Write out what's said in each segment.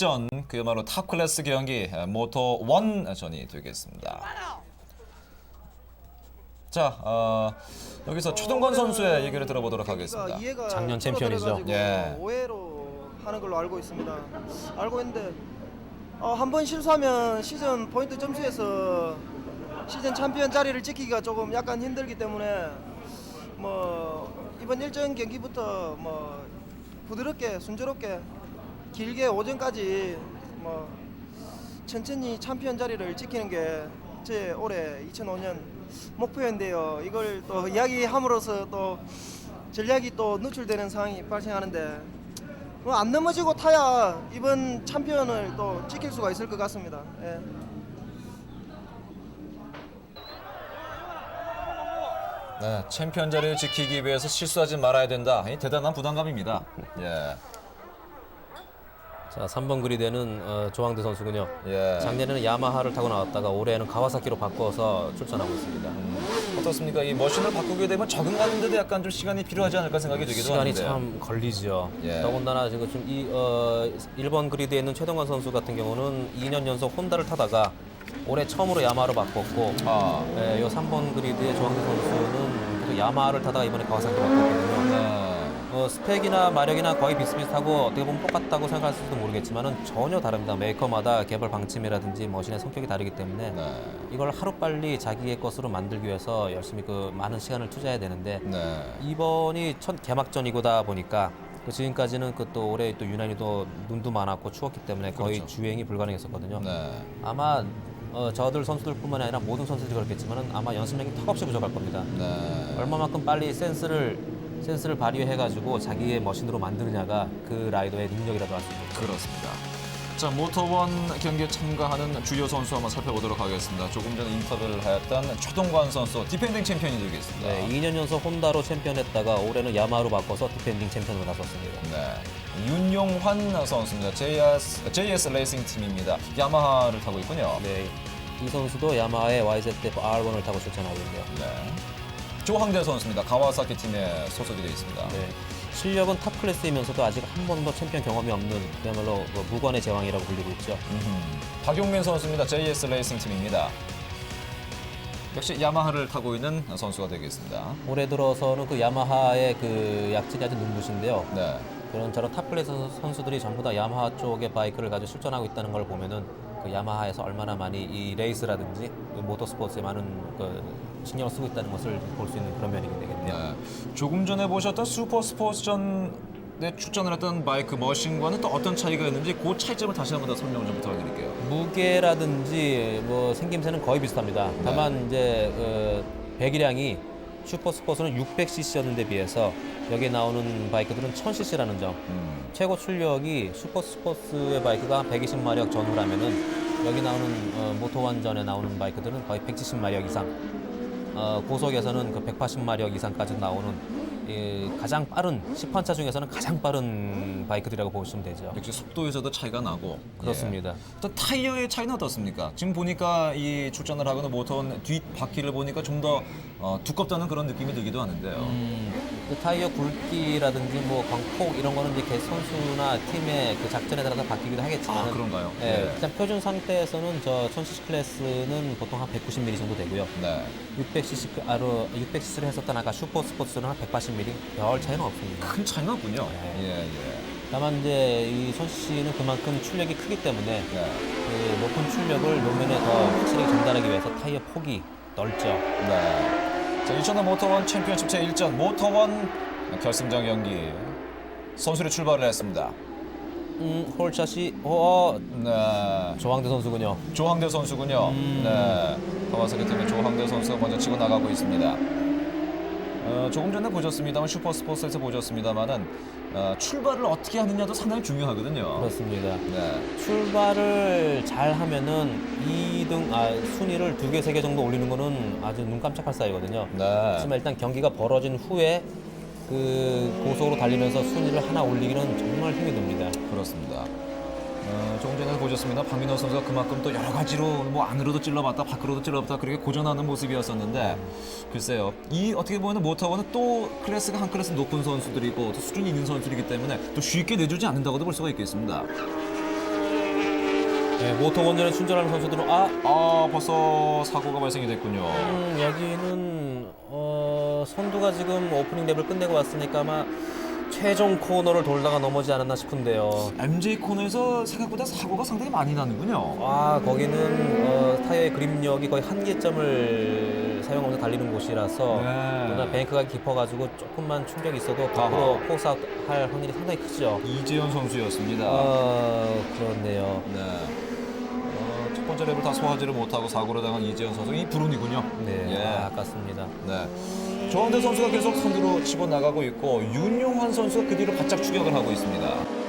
직전 그야말로 탑 클래스 경기 모토 원 전이 되겠습니다. 자, 어, 여기서 최동건 선수의 얘기를 들어보도록 하겠습니다. 이해가 작년 챔피언이죠. 떨어져가지고 예. 오해로 하는 걸로 알고 있습니다. 알고 있는데 어, 한번 실수하면 시즌 포인트 점수에서 시즌 챔피언 자리를 지키기가 조금 약간 힘들기 때문에 뭐 이번 일정 경기부터 뭐 부드럽게 순조롭게 길게 오전까지 뭐 천천히 챔피언 자리를 지키는 게 제 올해 2005년 목표인데요. 이걸 또 이야기함으로써 또 전략이 또 노출되는 상황이 발생하는데 뭐 안 넘어지고 타야 이번 챔피언을 또 지킬 수가 있을 것 같습니다. 예. 네, 챔피언 자리를 지키기 위해서 실수하지 말아야 된다. 이 대단한 부담감입니다. 예, 자, 3번 그리드는 어, 조항대 선수군요. 예. 작년에는 야마하를 타고 나왔다가 올해는 가와사키로 바꿔서 출전하고 있습니다. 어떻습니까? 이 머신을 바꾸게 되면 적응하는데도 약간 좀 시간이 필요하지 않을까 생각이 들기도 시간이 하는데. 참 걸리죠. 예. 더군다나 지금 좀 이, 어, 1번 그리드에 있는 최동관 선수 같은 경우는 2년 연속 혼다를 타다가 올해 처음으로 야마하로 바꿨고 아, 예, 요 3번 그리드의 조항대 선수는 계속 야마하를 타다가 이번에 가와사키로 바꿨거든요. 네. 어, 스펙이나 마력이나 거의 비슷비슷하고 어떻게 보면 똑같다고 생각할지도 모르겠지만은 전혀 다릅니다. 메이커마다 개발 방침이라든지 머신의 성격이 다르기 때문에 네. 이걸 하루 빨리 자기의 것으로 만들기 위해서 열심히 그 많은 시간을 투자해야 되는데 네. 이번이 첫 개막전이고다 보니까 그 지금까지는 그 또 올해 또 유난히도 눈도 많았고 추웠기 때문에 거의 그렇죠. 주행이 불가능했었거든요. 네. 아마 어, 저들 선수들뿐만이 아니라 모든 선수들이 그렇겠지만은 아마 연습량이 턱없이 부족할 겁니다. 네. 얼마만큼 빨리 센스를 센스를 발휘해가지고 자기의 머신으로 만드느냐가 그 라이더의 능력이라도 할수 있죠. 그렇습니다. 자, 모터원 경기에 참가하는 주요 선수 한번 살펴보도록 하겠습니다. 조금 전에 인터뷰를 하였던 최동관 선수, 디펜딩 챔피언이 되겠습니다. 네, 2년 연속 혼다로 챔피언했다가 올해는 야마하로 바꿔서 디펜딩 챔피언으로 나섰습니다. 네. 윤용환 선수입니다. JS, JS 레이싱 팀입니다. 야마하를 타고 있군요. 네, 이 선수도 야마하의 YZF R1을 타고 출전하고 있네요. 네. 조항대 선수입니다. 가와사키 팀에 소속이 되어 있습니다. 네, 실력은 탑 클래스이면서도 아직 한 번도 챔피언 경험이 없는 그야말로 뭐 무관의 제왕이라고 불리고 있죠. 박용민 선수입니다. JS 레이싱 팀입니다. 역시 야마하를 타고 있는 선수가 되겠습니다. 올해 들어서는 그 야마하의 그 약진이 아주 눈부신데요. 네. 그런 저런 탑 클래스 선수들이 전부 다 야마하 쪽의 바이크를 가지고 출전하고 있다는 걸 보면은 그 야마하에서 얼마나 많이 이 레이스라든지 그 모터스포츠에 많은 그 신경을 쓰고 있다는 것을 볼 수 있는 그런 면이 되겠네요. 네. 조금 전에 보셨던 슈퍼 스포츠전에 출전을 했던 바이크 머신과는 또 어떤 차이가 있는지 그 차이점을 다시 한번 더 설명 좀 부탁드릴게요. 무게라든지 뭐 생김새는 거의 비슷합니다. 다만 이제 그 배기량이 슈퍼 스포츠는 600cc였는데 비해서 여기에 나오는 바이크들은 1000cc라는 점. 음. 최고 출력이 슈퍼 스포츠의 바이크가 120마력 전후라면은 여기 나오는 어, 모토 완전에 나오는 바이크들은 거의 170마력 이상. 어, 고속에서는 그 180마력 이상까지 나오는 이 가장 빠른 10판차 중에서는 가장 빠른 바이크들이라고 보시면 되죠. 역시 속도에서도 차이가 나고 그렇습니다. 예. 또 타이어의 차이는 어떻습니까? 지금 보니까 이 출전을 하고는 모터는 뒷 바퀴를 보니까 좀더 어, 두껍다는 그런 느낌이 들기도 하는데요. 음, 그 타이어 굵기라든지 뭐 광폭 이런 거는 이제 개 선수나 팀의 그 작전에 따라서 바뀌기도 하겠지만 아, 그런가요? 예, 네. 일단 표준 상태에서는 저 1000cc 클래스는 보통 한 190mm 정도 되고요. 네. 600cc 아로 600cc를 했었던 아까 슈퍼 스포츠는 한 180mm 별 차이는 없습니다. 큰 차이는 없군요. 네. 예, 예. 다만 이제 이 1000cc는 그만큼 출력이 크기 때문에 네. 그 높은 출력을路面에 더 확실히 전달하기 위해서 타이어 폭이 넓죠. 네. 자, 2000년 모터원 챔피언십 제1전 모터원 결승전 경기 선수를 출발을 했습니다. 음, 홀샷이 어 네. 조항대 선수군요. 조항대 선수군요. 음. 네. 가와사키 팀의 조항대 선수가 먼저 치고 나가고 있습니다. 어, 조금 전에 보셨습니다만 슈퍼스포츠에서 보셨습니다만은 어, 출발을 어떻게 하느냐도 상당히 중요하거든요. 그렇습니다. 네. 출발을 잘 하면은 2등 아 순위를 두 개 세 개 정도 올리는 거는 아주 눈 깜짝할 사이거든요. 네. 하지만 일단 경기가 벌어진 후에 그 고속으로 달리면서 순위를 하나 올리기는 정말 힘이 듭니다. 그렇습니다. 어, 조금 전에 보셨습니다. 박민호 선수가 그만큼 또 여러 가지로 뭐 안으로도 찔러봤다, 밖으로도 찔러봤다 그렇게 고전하는 모습이었었는데 글쎄요. 이 어떻게 보면 모터원은 또 클래스가 한 클래스 높은 선수들이고 또 수준이 있는 선수들이기 때문에 또 쉽게 내주지 않는다고도 볼 수가 있겠습니다. 네, 모터 원전에 충전하는 선수들은 아 아 벌써 사고가 발생이 됐군요. 음, 여기는 어, 선두가 지금 오프닝 랩을 끝내고 왔으니까 아마 최종 코너를 돌다가 넘어지 않았나 싶은데요. MJ 코너에서 생각보다 사고가 상당히 많이 나는군요. 아 거기는 어, 타이어의 그립력이 거의 한계점을 사용하면서 달리는 곳이라서 네. 뱅크가 깊어가지고 조금만 충격이 있어도 밖으로 아하. 포스아웃 할 확률이 상당히 크죠. 이재현 선수였습니다. 어, 그렇네요. 네. 어, 첫 번째 랩을 다 소화하지를 못하고 사고로 당한 이재현 선수 이 불운이군요. 네, 예. 아, 아깝습니다. 네. 조항대 선수가 계속 선두로 치고 나가고 있고 윤용환 선수가 그 뒤로 바짝 추격을 하고 있습니다.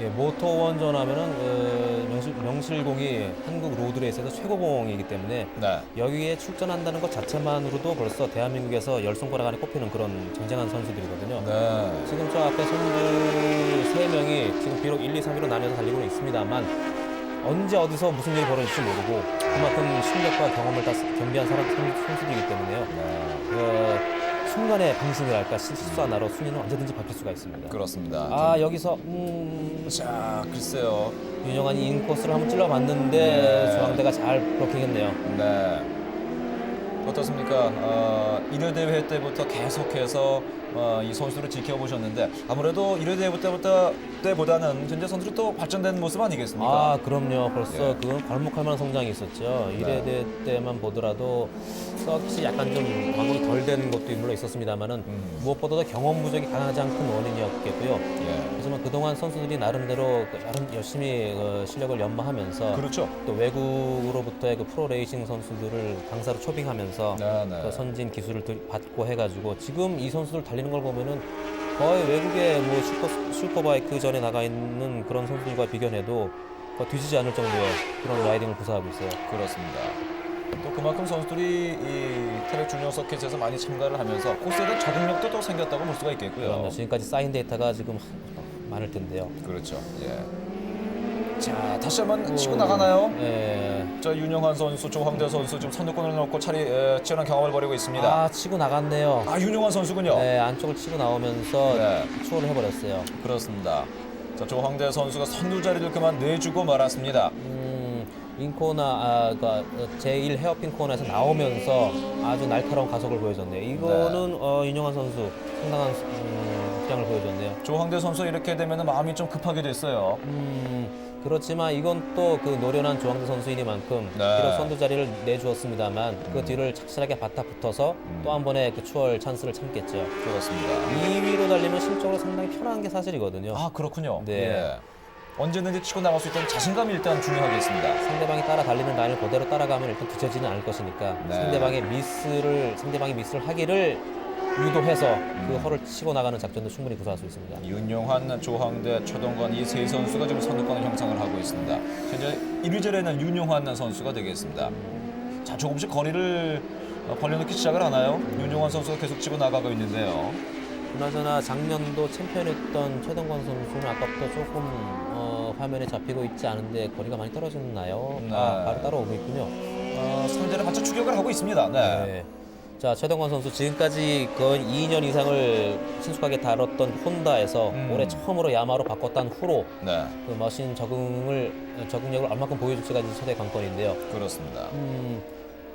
예, 모터 원전 하면은 어, 명실, 명실공히 한국 로드레이스에서 최고봉이기 때문에 네. 여기에 출전한다는 것 자체만으로도 벌써 대한민국에서 열 손가락 안에 꼽히는 그런 쟁쟁한 선수들이거든요. 네. 지금 저 앞에 선수 세명이 지금 비록 1, 2, 3위로 나뉘어서 달리고는 있습니다만 언제 어디서 무슨 일이 벌어질지 모르고 그만큼 실력과 경험을 다 겸비한 사람, 선- 선수들이기 때문에요. 네. 그 순간의 방심이랄까 실수 하나로 순위는 언제든지 바뀔 수가 있습니다. 그렇습니다. 아 여기서 음, 자, 글쎄요. 윤영환이 인코스를 한번 찔러봤는데 네. 중앙대가 잘 블로킹했네요. 네. 어떻습니까? 어, 1회 대회 때부터 계속해서 어, 이 선수를 지켜보셨는데 아무래도 1회 대회 때부터 때보다는 현재 선수들이 또 발전된 모습 아니겠습니까? 아 그럼요. 벌써 예. 그건 괄목할 만한 성장이 있었죠. 네. 1회 대회 때만 보더라도 썩이 약간 좀 완공이 덜된 것도 물론 있었습니다만은 음. 무엇보다도 경험 부족이 가장 큰 원인이었겠고요. 예. 하지만 그동안 선수들이 나름대로 그 나름 열심히 어, 실력을 연마하면서 그렇죠. 또 외국으로부터의 그 프로 레이싱 선수들을 강사로 초빙하면서 네, 네. 그 선진 기술을 들- 받고 해가지고 지금 이 선수들 달리 는 걸 보면은 거의 외국의 뭐 슈퍼 슈퍼바이크 전에 나가 있는 그런 선수들과 비교해도 뒤지지 않을 정도의 그런 라이딩을 구사하고 있어요. 그렇습니다. 또 그만큼 선수들이 이 트랙 주니어 서킷에서 많이 참가를 하면서 코스에 대한 적응력도 또 생겼다고 볼 수가 있겠고요. 그럼요. 지금까지 쌓인 데이터가 지금 많을 텐데요. 그렇죠. 예. 자, 다시 한번 치고 나가나요? 예. 자, 윤영환 선수, 조황대 선수 지금 선두권을 놓고 차리 에, 치열한 경험을 벌이고 있습니다. 아 치고 나갔네요. 아, 윤영환 선수군요. 네, 안쪽을 치고 나오면서 네. 추월을 해버렸어요. 그렇습니다. 자, 조황대 선수가 선두 자리를 그만 내주고 말았습니다. 음, 인코나 아, 그러니까 제1 헤어핀 코너에서 나오면서 아주 날카로운 가속을 보여줬네요. 이거는 어, 윤영환 선수 상당한 음, 기량을 보여줬네요. 조황대 선수 이렇게 되면 마음이 좀 급하게 됐어요. 음, 그렇지만 이건 또 그 노련한 조항대 선수이니만큼 네. 비록 선두 자리를 내주었습니다만 그 뒤를 착실하게 바타 붙어서 또 한 번의 그 추월 찬스를 참겠죠. 그렇습니다. 2위로 달리면 심적으로 상당히 편한 게 사실이거든요. 아, 그렇군요. 네. 예. 언제든지 치고 나갈 수 있다는 자신감이 일단 중요하겠습니다. 상대방이 따라 달리는 라인을 그대로 따라가면 일단 뒤처지는 않을 것이니까 네. 상대방의 미스를 상대방이 미스를 하기를 유도해서 그 허를 치고 나가는 작전도 충분히 구사할 수 있습니다. 윤영환, 조항대, 최동건 이 세 선수가 지금 선두권을 형성을 하고 있습니다. 현재 1위절에는 윤영환 선수가 되겠습니다. 자, 조금씩 거리를 어, 벌려놓기 시작을 하나요? 윤영환 선수가 계속 치고 나가고 있는데요. 그나저나 작년도 챔피언했던 최동건 선수는 아까부터 조금 어, 화면에 잡히고 있지 않은데 거리가 많이 떨어졌나요? 네. 아, 바로 따라오고 있군요. 어, 상대를 맞춰 추격을 하고 있습니다. 네. 네. 자 최동건 선수 지금까지 거의 2년 이상을 친숙하게 다뤘던 혼다에서 음. 올해 처음으로 야마로 바꿨던 후로 네, 그 머신 적응을 적응력을 얼마큼 보여줄지가 이제 최대 관건인데요. 그렇습니다. 음,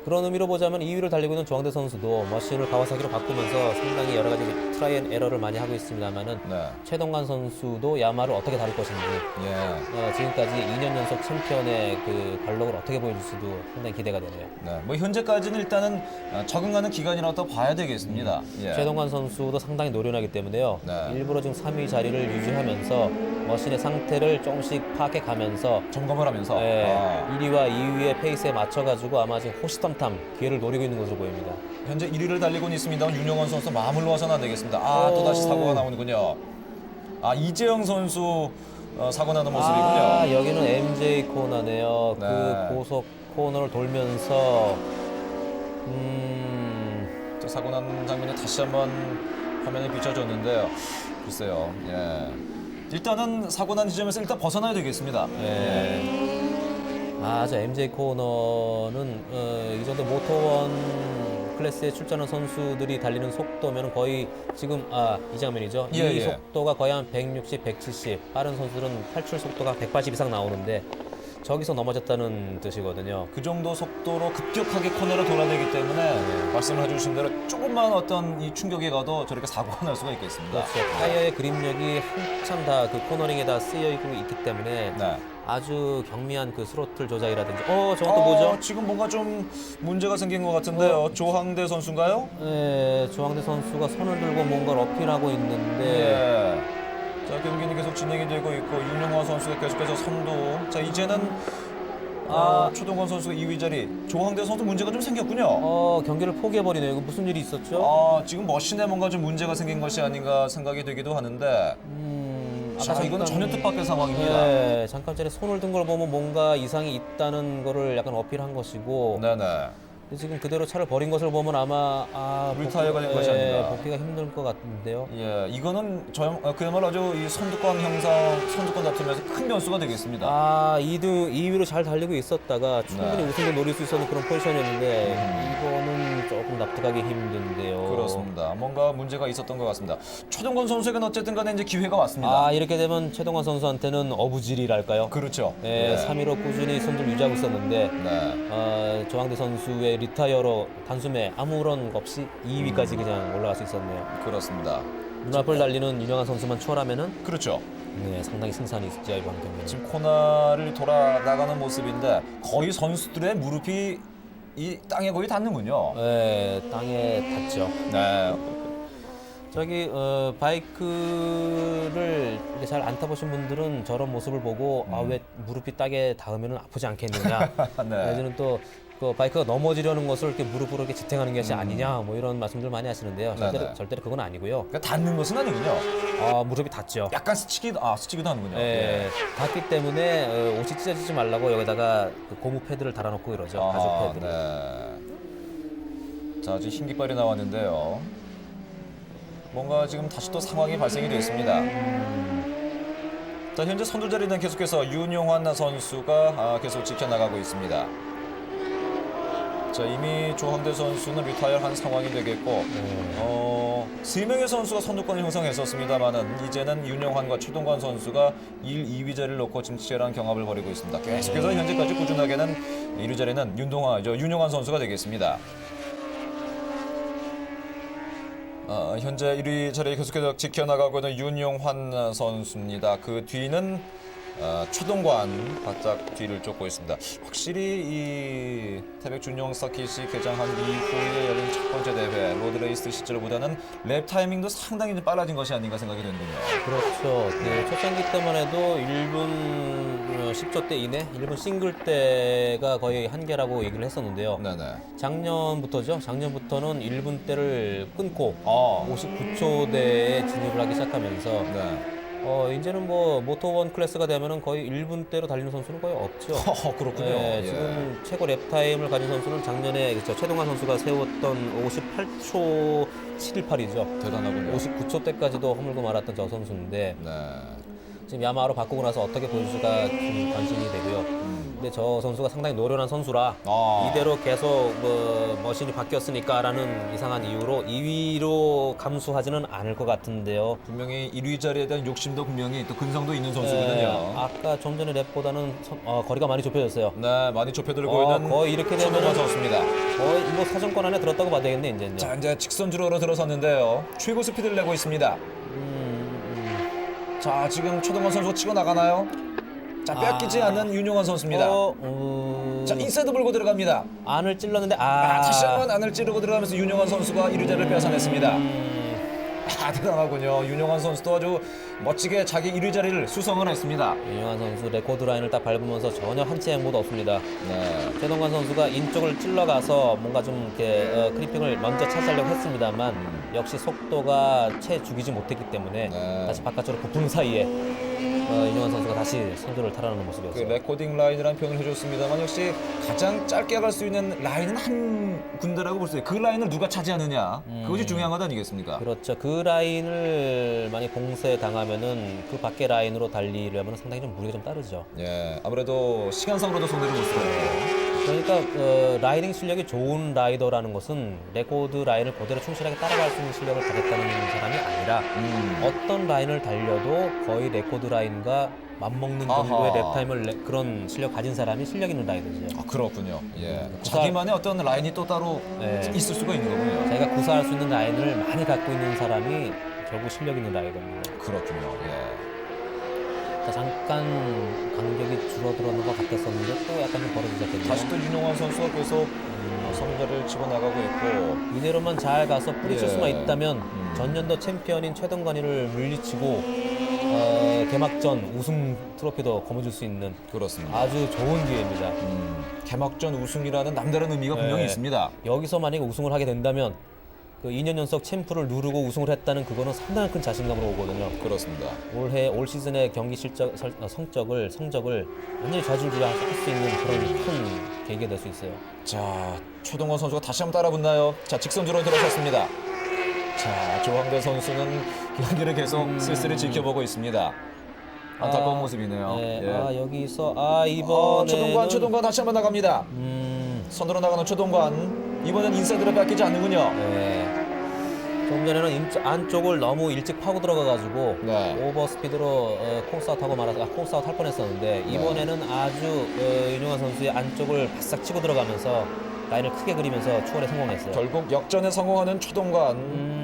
그런 의미로 보자면 2위를 달리고 있는 조항대 선수도 머신을 가와사키로 바꾸면서 상당히 여러 가지 트라이 앤 에러를 많이 하고 있습니다만은 네, 최동관 선수도 야마를 어떻게 다룰 것인지 예. 어, 지금까지 2년 연속 챔피언의 그 관록을 어떻게 보여줄지도 상당히 기대가 되네요. 네, 뭐 현재까지는 일단은 어, 적응하는 기간이라고 봐야 되겠습니다. 예. 최동관 선수도 상당히 노련하기 때문에요. 네. 일부러 지금 3위 자리를 유지하면서 머신의 상태를 조금씩 파악해 가면서 점검을 하면서 예, 아, 1위와 2위의 페이스에 맞춰 가지고 아마 지금 호시탐 탐 기회를 노리고 있는 것으로 보입니다. 현재 1위를 달리고 있습니다. 윤영원 선수 마음을 놓아서는 안 되겠습니다. 아, 또 다시 오. 사고가 나오는군요. 아, 이재영 선수 어, 사고 나는 모습이군요. 아, 여기는 MJ 코너네요. 네. 그 고속 코너를 돌면서 음, 저 사고 난 장면이 다시 한번 화면에 비춰졌는데요. 글쎄요. 예. 일단은 사고 난 지점에서 일단 벗어나야 되겠습니다. 예. 아, 저 MJ 코너는 어, 이 정도 모터원 클래스에 출전한 선수들이 달리는 속도면 거의 지금 아 이 장면이죠. 예, 이 예. 속도가 거의 한 160, 170. 빠른 선수들은 탈출 속도가 180 이상 나오는데 저기서 넘어졌다는 뜻이거든요. 그 정도 속도로 급격하게 코너를 돌아내기 때문에 말씀을 해주신 대로 조금만 어떤 이 충격이 가도 저렇게 사고가 날 수가 있겠습니다. 그렇죠. 타이어의 그립력이 한참 다 그 코너링에 다 쓰여 있고 있기 때문에 네. 아주 경미한 그 스로틀 조작이라든지 어 저건 또 어, 뭐죠? 지금 뭔가 좀 문제가 생긴 것 같은데요. 조항대 선수인가요? 네, 조항대 선수가 손을 들고 뭔가를 어필하고 있는데 네. 자 경기는 계속 진행이 되고 있고 윤영화 선수가 계속해서 선두. 자 이제는 아 초동건 선수가 2위 자리. 조항대 선수 문제가 좀 생겼군요. 어 경기를 포기해 버리네요. 이거 무슨 일이 있었죠? 아 지금 머신에 뭔가 좀 문제가 생긴 것이 아닌가 생각이 되기도 하는데. 음, 자 아까 이건 잠깐- 전혀 뜻밖의 상황입니다. 네, 잠깐 전에 손을 든 걸 보면 뭔가 이상이 있다는 거를 약간 어필한 것이고 네네. 지금 그대로 차를 버린 것을 보면 아마 아 리타이어가 된 것이 예, 아닌가. 복귀가 힘들 것 같은데요. 예, 이거는 저, 어, 그야말로 아주 이 선두권 형성, 선두권 다툼에서 큰 변수가 되겠습니다. 아 2등 2위로 잘 달리고 있었다가 충분히 네. 우승도 노릴 수 있었는 그런 포지션이었는데 이거는 조금 납득하기 힘든데요. 그렇습니다. 뭔가 문제가 있었던 것 같습니다. 초동건 선수에게는 어쨌든 간에 이제 기회가 왔습니다. 아 이렇게 되면 최동환 선수한테는 어부질이랄까요? 그렇죠. 네, 3위로 꾸준히 선두를 유지하고 있었는데 네. 어, 조항대 선수의 리타이어로 단숨에 아무런 것 없이 2위까지 그냥 올라갈 수 있었네요. 그렇습니다. 눈앞을 달리는 유명한 선수만 추월하면은 그렇죠. 네, 상당히 승산이 있죠 이번 경기는. 지금 코너를 돌아 나가는 모습인데 거의 선수들의 무릎이 이 땅에 거의 닿는군요. 네, 땅에 닿죠. 네. 저기 어, 바이크를 잘 안 타보신 분들은 저런 모습을 보고 아 왜 무릎이 땅에 닿으면 아프지 않겠느냐. 네. 내지는 또 그 바이크가 넘어지려는 것을 이렇게 무릎으로 이렇게 지탱하는 것이 아니냐 뭐 이런 말씀들 많이 하시는데요. 절대로, 네네. 절대로 그건 아니고요. 그러니까 닿는 것은 아니군요. 아 무릎이 닿죠. 약간 스치기도 아 스치기도 하는군요. 예, 닿기 때문에 어, 옷이 찢어지지 말라고 여기다가 그 고무 패드를 달아놓고 이러죠. 아하, 가죽 패드를. 네. 자, 지금 흰깃발이 나왔는데요. 뭔가 지금 다시 또 상황이 발생이 됐습니다. 자, 현재 선두 자리는 계속해서 윤용환 선수가 아, 계속 지켜나가고 있습니다. 자, 이미 조항대 선수는 리타이어한 상황이 되겠고, 어, 세 명의 선수가 선두권을 형성했었습니다만은 이제는 윤영환과 최동관 선수가 1, 2위 자리를 놓고 지금 치열한 경합을 벌이고 있습니다. 계속해서 현재까지 꾸준하게는 1위 자리는 윤동환, 저 윤영환 선수가 되겠습니다. 어, 현재 1위 자리에 계속해서 지켜나가고 있는 윤용환 선수입니다. 그 뒤는 어, 최동관 바짝 뒤를 쫓고 있습니다. 확실히 이 태백 준용 서킷이 개장한 이후에 열린 첫 번째 대회 로드레이스 시절보다는 랩 타이밍도 상당히 좀 빨라진 것이 아닌가 생각이 되는군요. 그렇죠. 그첫 경기 때만 해도 1분 10초 대 이내, 1분 싱글 때가 거의 한계라고 얘기를 했었는데요. 네네. 작년부터죠. 작년부터는 1분 대를 끊고 아, 59초대에 진입을 하기 시작하면서 네. 어, 이제는 뭐 모토원 클래스가 되면은 거의 1분 대로 달리는 선수는 거의 없죠. 허, 그렇군요. 네, 예. 지금 최고 랩 타임을 가진 선수는 작년에 그쵸, 최동환 선수가 세웠던 58초 718이죠. 대단하군요. 59초 때까지도 허물고 말았던 저 선수인데 네. 지금 야마하로 바꾸고 나서 어떻게 보여줄까 좀 관심이 되고요. 음. 근데 저 선수가 상당히 노련한 선수라 아. 이대로 계속 뭐 머신이 바뀌었으니까라는 이상한 이유로 2위로 감수하지는 않을 것 같은데요. 분명히 1위 자리에 대한 욕심도 분명히 또 근성도 있는 네, 선수거든요. 아까 좀 전에 랩보다는 선- 어, 거리가 많이 좁혀졌어요. 네, 많이 좁혀들고 어, 있는 거의 이렇게 되면은 선수입니다. 거의 뭐 사정권 안에 들었다고 봐야 되겠네 이제. 자 이제 직선 주로로 들어섰는데요. 최고 스피드를 내고 있습니다. 음, 자 지금 초동원 선수가 치고 나가나요? 자 뺏기지 아. 않는 윤용환 선수입니다. 어, 음, 자 인사이드 불고 들어갑니다. 안을 찔렀는데 아, 아, 다시 한번 안을 찌르고 들어가면서 윤용환 선수가 1위자를 뺏어냈습니다. 음, 아 대단하군요. 윤용환 선수도 아주 멋지게 자기 1위 자리를 수성을 했습니다. 윤영환 선수 레코드 라인을 딱 밟으면서 전혀 한치 행보도 없습니다. 네. 최동관 선수가 인쪽을 찔러가서 뭔가 좀 이렇게 어, 크리핑을 먼저 차지하려고 했습니다만 역시 속도가 채 죽이지 못했기 때문에 네. 다시 바깥쪽으로 부푸는 사이에 어, 윤영환 선수가 다시 선두를 탈환하는 그 모습이었어요. 레코딩 라인이라는 표현을 해줬습니다만 역시 가장 짧게 갈 수 있는 라인은 한 군데라고 볼 수 있어요. 그 라인을 누가 차지하느냐 그것이 중요한 것 아니겠습니까? 그렇죠. 그 라인을 많이 봉쇄 당하면은 그 밖에 라인으로 달리려면 상당히 좀 무리가 좀 따르죠. 예, 아무래도 시간상으로도 손해를 볼 수가 있고 그러니까 어, 라이딩 실력이 좋은 라이더라는 것은 레코드 라인을 그대로 충실하게 따라갈 수 있는 실력을 가졌다는 사람이 아니라 음. 어떤 라인을 달려도 거의 레코드 라인과 맞먹는 아하. 정도의 랩타임을 내- 그런 실력 가진 사람이 실력 있는 라이더죠. 아, 그렇군요. 예. 구사- 자기만의 어떤 라인이 또 따로 네. 있을 수가 있는 거군요. 자기가 구사할 수 있는 라인을 많이 갖고 있는 사람이 결국 실력 있는 라이더입니다. 그렇군요. 예. 자, 잠깐 간격이 줄어들었는 것 같았었는데 또 약간 좀 벌어지셨겠네요. 다시 또 윤용환 선수가 계속 어, 선두자리를 치고 나가고 있고 이대로만 잘 가서 뿌리칠 예. 수만 있다면 음. 전년도 챔피언인 최동관이를 물리치고 어, 개막전 우승 트로피도 거머쥘 수 있는 그렇습니다. 아주 좋은 기회입니다. 음, 개막전 우승이라는 남다른 의미가 분명히 네. 있습니다. 여기서 만약에 우승을 하게 된다면 그 2년 연속 챔프를 누르고 우승을 했다는 그거는 상당히 큰 자신감으로 오거든요. 그렇습니다. 올해 올 시즌의 경기 실적 설- 어, 성적을 성적을 완전히 좌지우지할 수 있는 그런 큰 계기가 될 수 있어요. 자, 최동원 선수가 다시 한번 따라붙나요? 자, 직선주로 들어섰습니다. 자, 조항대 선수는 경기를 계속 쓸쓸히 지켜보고 있습니다. 안타까운 아, 모습이네요. 네, 예. 아 여기서 아 어, 이번에는 최동관, 최동관 다시 한번 나갑니다. 음, 선두로 나가는 최동관. 이번엔 인사이드를 뺏기지 않는군요. 네. 조금 전에는 인- 안쪽을 너무 일찍 파고 들어가가지고 네. 오버 스피드로 어, 코스아웃 하고 말아서 아, 코스아웃 할 뻔했었는데 네. 이번에는 아주 어, 윤용환 선수의 안쪽을 바싹 치고 들어가면서 라인을 크게 그리면서 추월에 성공했어요. 결국 역전에 성공하는 최동관.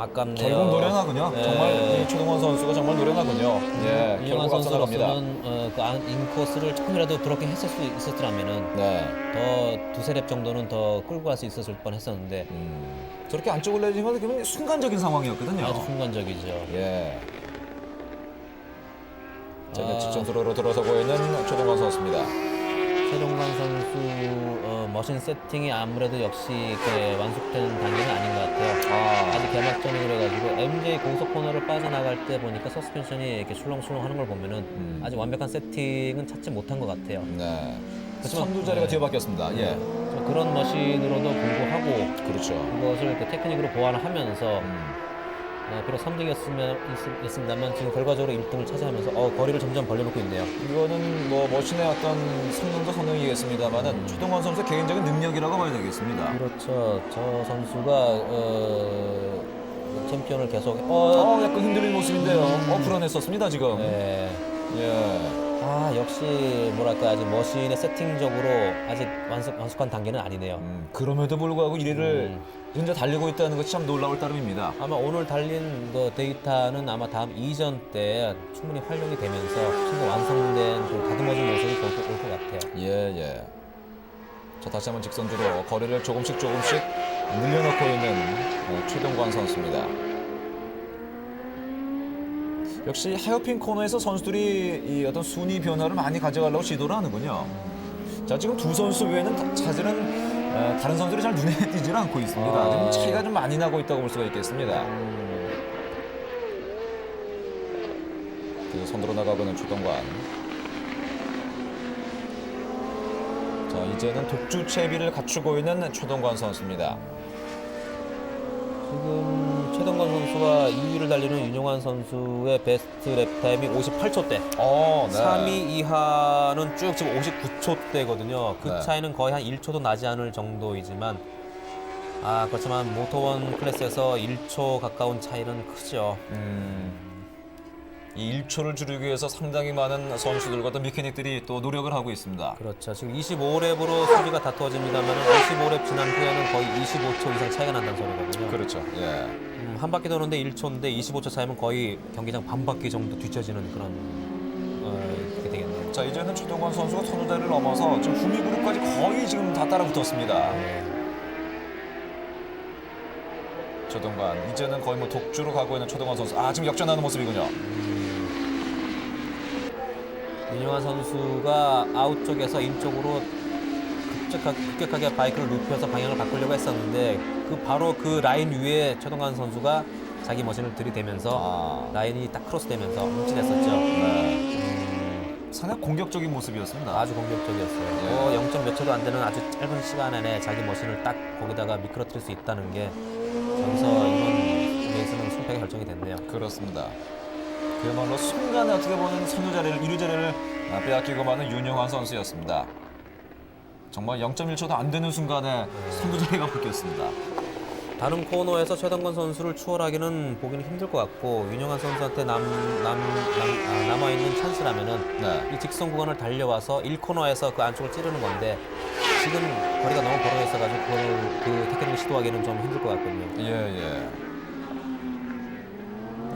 음, 아깝네요. 결국 노련하군요. 네. 정말 이 최동원 선수가 정말 노련하군요. 예, 윤용환 결국 앞서 나갑니다. 선수로서는 어, 그 안- 인코스를 조금이라도 그렇게 했을 수 있었더라면은 네. 더 두세 랩 정도는 더 끌고 갈 수 있었을 뻔했었는데 음, 저렇게 안쪽을 내리면 그러면 순간적인 상황이었거든요. 아주 순간적이죠. 예. 자, 이제 아. 직전 도로로 들어서고 있는 최동원 선수입니다. 최동관 선수 어, 머신 세팅이 아무래도 역시 그 완숙된 단계는 아닌 것 같아요. 아, 아직 개막전이 그래가지고 MJ 고속 코너를 빠져나갈 때 보니까 서스펜션이 이렇게 술렁술렁 하는 걸 보면은 음. 아직 완벽한 세팅은 찾지 못한 것 같아요. 네. 그렇지만- 선두 자리가 네. 뒤바뀌었습니다. 예. 좀 그런 머신으로도 불구하고 그렇죠. 그것을 그 테크닉으로 보완을 하면서 음, 어, 비록 3등이었습니다만 지금 결과적으로 1등을 차지하면서 어, 거리를 점점 벌려놓고 있네요. 이거는 뭐 머신의 어떤 성능도 성능이겠습니다만은 최동원 선수의 개인적인 능력이라고 봐야 되겠습니다. 그렇죠. 저 선수가 어, 챔피언을 계속 어, 어, 약간 흔들리는 모습인데요. 어, 불안했었습니다, 지금. 네. 예. 아 역시 뭐랄까 아직 머신의 세팅적으로 아직 완숙, 완숙한 단계는 아니네요. 음, 그럼에도 불구하고 1위를 음. 현재 달리고 있다는 것이 참 놀라울 따름입니다. 아마 오늘 달린 그 데이터는 아마 다음 이전 때 충분히 활용이 되면서 충분히 완성된 그 다듬어진 모습이 올것 같아요. 예, 예. 자, 다시 한번 직선 주로 거리를 조금씩 조금씩 늘려놓고 있는 어, 최동관 선수입니다. 역시 헤어핀 코너에서 선수들이 이 어떤 순위 변화를 많이 가져가려고 시도를 하는군요. 자, 지금 두 선수 외에는 다- 사실은 어, 다른 선수들이 잘 눈에 띄지는 않고 있습니다. 아. 지금 차이가 좀 많이 나고 있다고 볼 수가 있겠습니다. 그 선두로 나가고 있는 최동관. 자 이제는 독주 채비를 갖추고 있는 최동관 선수입니다. 지금 최동관 선수와 2위를 달리는 윤용환 선수의 베스트 랩 타임이 58초대. 어, 3위 이하는 쭉 지금 59초대거든요. 그 네. 차이는 거의 한 1초도 나지 않을 정도이지만 아 그렇지만 모터원 클래스에서 1초 가까운 차이는 크죠. 음, 이 1초를 줄이기 위해서 상당히 많은 선수들과 또 메케닉들이 또 노력을 하고 있습니다. 그렇죠. 지금 25랩으로 수비가 다투어집니다만 25랩 지난 후에는 거의 25초 이상 차이가 난다는 소리거든요. 그렇죠. 예. 음, 한 바퀴 도는데 1초인데 25초 차이면 거의 경기장 반 바퀴 정도 뒤처지는 그런 어, 그렇게 되겠네요. 자 이제는 최동관 선수가 선두자리를 넘어서 지금 구미 그룹까지 거의 지금 다 따라붙었습니다. 네. 최동관 이제는 거의 뭐 독주로 가고 있는 최동관 선수. 아 지금 역전하는 모습이군요. 윤영환 선수가 아웃 쪽에서 인 쪽으로 급격하게, 급격하게 바이크를 눕혀서 방향을 바꾸려고 했었는데 그 바로 그 라인 위에 최동환 선수가 자기 머신을 들이대면서 아, 라인이 딱 크로스되면서 훔치냈었죠. 네. 음, 상당히 공격적인 모습이었습니다. 아주 공격적이었어요. 예. 뭐 0. 몇 초도 안 되는 아주 짧은 시간 안에 자기 머신을 딱 거기다가 미끄러뜨릴 수 있다는 게 여기서 이번 레이스는 승패가 결정이 됐네요. 그렇습니다. 그야말로 순간에 어떻게 보면 선두 자리를 1위 자리를 아, 빼앗기고 마는 윤영환 선수였습니다. 정말 0.1초도 안 되는 순간에 선두 자리가 바뀌었습니다. 다른 코너에서 최동건 선수를 추월하기는 보기는 힘들 것 같고 윤영환 선수한테 남, 남, 남, 아, 남아 있는 찬스라면은 네. 이 직선 구간을 달려와서 1코너에서 그 안쪽을 찌르는 건데 지금 거리가 너무 벌어져 있어가지고 그걸 그 테크닉을 시도하기는 좀 힘들 것 같거든요. 예, 예.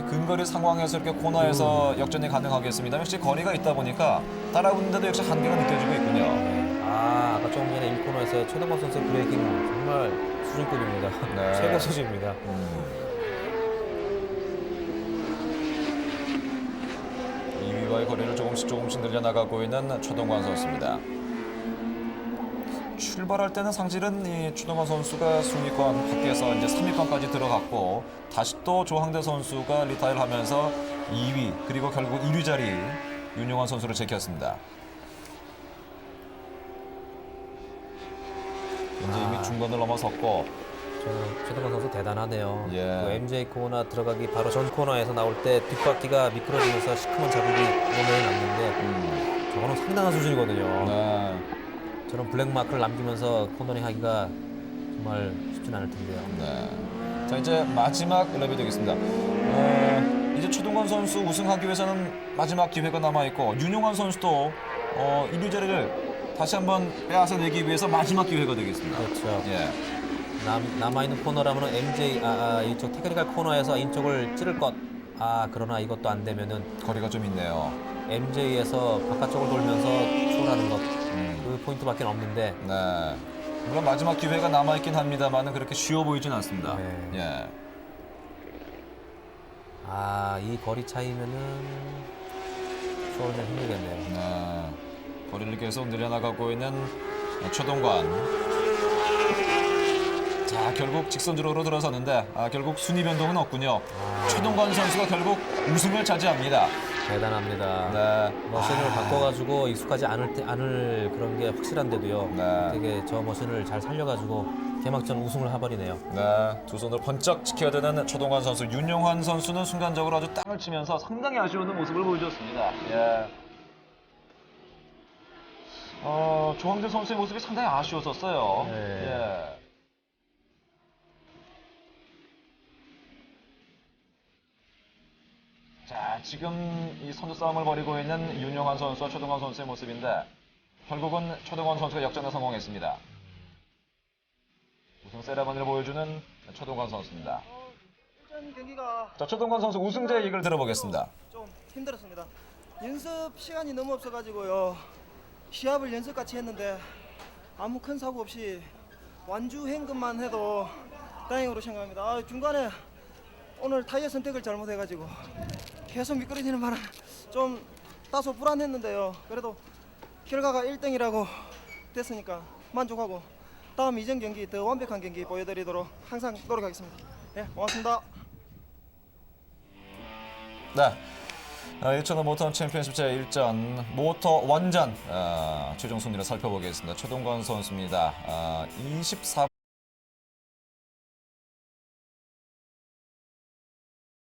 이 근거리 상황에서 이렇게 코너에서 역전이 가능하겠습니다. 역시 거리가 있다 보니까 따라오는데도 역시 한계가 느껴지고 있군요. 아, 아까 조금 전에 1코너에서의 최동건 선수의 브레이킹 정말 수준급입니다. 네. 최고 수준입니다. 2위와의 거리를 조금씩 조금씩 늘려나가고 있는 최동관 선수입니다. 출발할 때는 상실은 이 최동관 선수가 순위권 밖에서 이제 3위권까지 들어갔고 다시 또 조항대 선수가 리타일 하면서 2위 그리고 결국 1위 자리 윤용환 선수를 지켰습니다. 이제 이미 중간을 넘어섰고 저 최동건 선수 대단하네요. 예. 그 MJ 코너 들어가기 바로 전 코너에서 나올 때 뒷바퀴가 미끄러지면서 시커먼 자국이 몸에 남는데 음, 저거는 상당한 수준이거든요. 네, 저런 블랙 마크를 남기면서 코너링 하기가 정말 쉽진 않을 텐데요. 네. 자 이제 마지막 랩이 되겠습니다. 어, 이제 최동관 선수 우승하기 위해서는 마지막 기회가 남아 있고 윤용환 선수도 어, 1위 자리를 다시 한번 빼앗아 내기 위해서 마지막 기회가 되겠습니다. 그렇죠. 예. 남, 남아있는 코너라면 MJ 아, 아, 이쪽 테크니컬 코너에서 인쪽을 찌를 것. 아 그러나 이것도 안 되면은 거리가 좀 있네요. MJ에서 바깥쪽을 돌면서 출하는 것. 음. 그 포인트밖에 없는데 네. 물론 마지막 기회가 남아 있긴 합니다만은 그렇게 쉬워 보이진 않습니다. 네. 예. 아 이 거리 차이면은 추월은 힘들겠네요. 네. 거리를 계속 늘려나가고 있는 최동관. 자, 결국 직선주로로 들어섰는데 아, 결국 순위 변동은 없군요. 최동관 선수가 결국 우승을 차지합니다. 대단합니다. 네. 머신을 아, 바꿔가지고 익숙하지 않을 때 않을 그런 게 확실한데도요. 네. 되게 저 머신을 잘 살려가지고 개막전 우승을 해버리네요. 네, 두 손을 번쩍 지켜야 되는 최동관 선수, 윤용환 선수는 순간적으로 아주 땅을 치면서 상당히 아쉬워하는 모습을 보여줬습니다. 예. 어, 조항대 선수의 모습이 상당히 아쉬웠었어요. 네. 예. 자, 지금 이 선두 싸움을 벌이고 있는 윤용환 선수와 최동환 선수의 모습인데 결국은 최동환 선수가 역전에 성공했습니다. 우승 세레머니를 보여주는 최동관 선수입니다. 자, 최동관 선수 우승자의 얘기를 들어보겠습니다. 좀 힘들었습니다. 연습 시간이 너무 없어가지고요. 시합을 연습같이 했는데 아무 큰 사고 없이 완주 행급만 해도 다행으로 생각합니다. 아, 중간에 오늘 타이어 선택을 잘못해가지고 계속 미끄러지는 바람 좀 다소 불안했는데요. 그래도 결과가 1등이라고 됐으니까 만족하고 다음 이전 경기 더 완벽한 경기 보여드리도록 항상 노력하겠습니다. 네, 고맙습니다. 네. 1천원 모터 챔피언십 제1전 모터 원전 어, 최종 순위를 살펴보겠습니다. 최동관 선수입니다. 어, 24